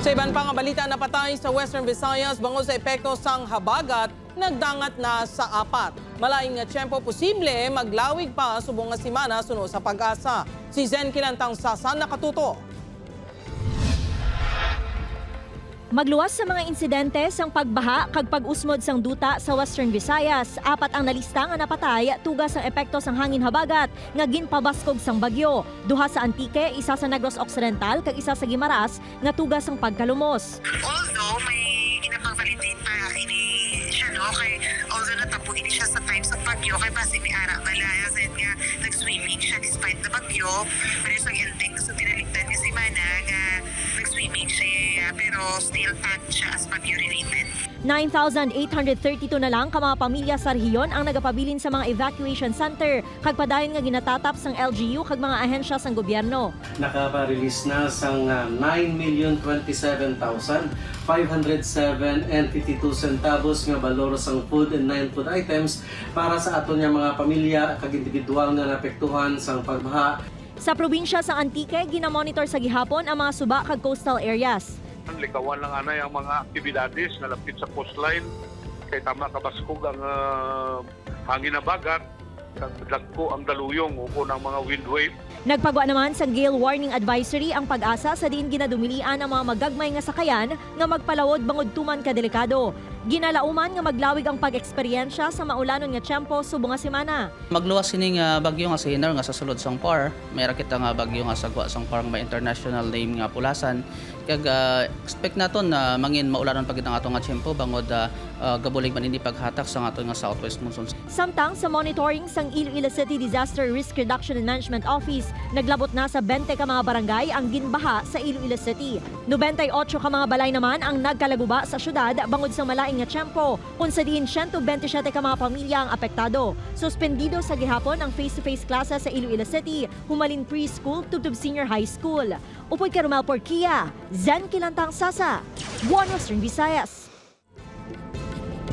Sa iban pang balita na patay sa Western Visayas bango sa epekto sang habagat, nagdangat na sa apat. Malaing nga tiyempo posible maglawig pa subong nga simana suno sa pag-asa. Si Zen Kilantang Sasa nakatuto. Magluwas sa mga insidente sang pagbaha kag pag-usmod sang duta sa Western Visayas. Apat ang nalista nga napatay tugas ang epekto sang hangin habagat nga ginpabaskog sang bagyo. Duha sa Antique, isa sa Negros Occidental kag isa sa Gimaras nga tugas sang pagkalumos. although may ginapang-validate pa ini siya no kay although natapo ini siya sa times of bagyo kay basi may ara balaya sa nga nag-swimming siya despite the bagyo pero sa ending so tinaligtan niya si Mana nga nag-swimming siya pero still tagged siya as bagyo related 9,832 na lang ka mga pamilya sa rehiyon ang nagapabilin sa mga evacuation center kag padayon nga ginatatap sang LGU kag mga ahensya sang gobyerno. nakaparelease na sang ah, 9,027,507 and 52 centavos nga balor sang food and non-food items para sa aton nga mga pamilya kag individual nga naapektuhan sang pagbaha Sa probinsya sa Antique, ginamonitor sa gihapon ang mga suba kag coastal areas. Likawan lang ana yung mga aktibidades na lapit sa coastline. Kay tama kabaskog ang ah, hangin na bagat. Kag dagko ang daluyong o ng mga wind wave. Nagpagwa naman sa gale warning advisory ang pag-asa sa diin ginadumilian ang mga magagmay nga sakayan nga magpalawod bangod tuman ka delikado. Ginalauman nga maglawig ang pag-eksperyensya sa maulanon nga tiyempo subong nga semana. Magluwas sini nga bagyo nga sa hinar nga sa sulod sang par. May rakita nga bagyo nga sagwa sang par nga may international name nga pulasan. Kag ah, expect naton na mangin maulanon pagid ang ato nga tiyempo bangod uh, gabulig man hindi paghatak sa ato nga southwest monsoon. Samtang sa monitoring sang Iloilo City Disaster Risk Reduction and Management Office, naglabot na sa 20 ka mga barangay ang ginbaha sa Iloilo City. 98 ka mga balay naman ang nagkalaguba sa syudad bangod sa malaing nga tiyempo, kung sa diin 127 ka mga pamilya ang apektado. Suspendido sa gihapon ang face-to-face classes sa Iloilo City, humalin preschool tubtub senior high school. Upoy ka Romel Porquia, Zen Kilantang Sasa, One Western Visayas.